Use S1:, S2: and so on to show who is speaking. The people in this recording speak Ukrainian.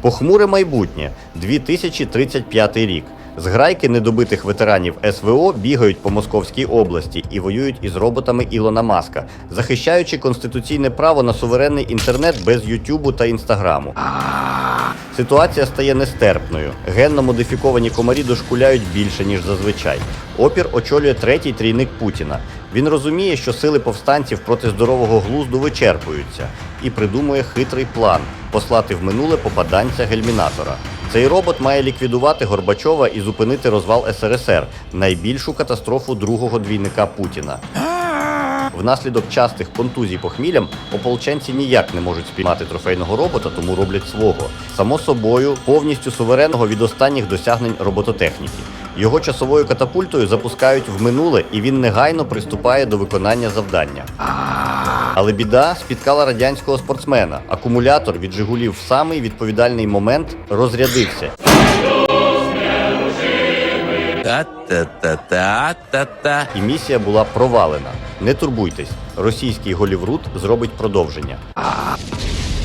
S1: Похмуре майбутнє 2035 рік. Зграйки недобитих ветеранів СВО бігають по Московській області і воюють із роботами Ілона Маска, захищаючи конституційне право на суверенний інтернет без Ютубу та Інстаграму. Ситуація стає нестерпною. Генно модифіковані комарі дошкуляють більше, ніж зазвичай. Опір очолює третій трійник Путіна. Він розуміє, що сили повстанців проти здорового глузду вичерпуються, і придумує хитрий план послати в минуле попаданця гельмінатора. Цей робот має ліквідувати Горбачова і зупинити розвал СРСР, найбільшу катастрофу другого двійника Путіна. Внаслідок частих контузій похміллям ополченці ніяк не можуть спіймати трофейного робота, тому роблять свого. Само собою, повністю суверенного від останніх досягнень робототехніки. Його часовою катапультою запускають в минуле, і він негайно приступає до виконання завдання. Але біда спіткала радянського спортсмена. Акумулятор від Жигулів в самий відповідальний момент розрядився.
S2: Та-та-та-та-та-та.
S1: і місія була провалена. Не турбуйтесь, російський Голівруд зробить продовження.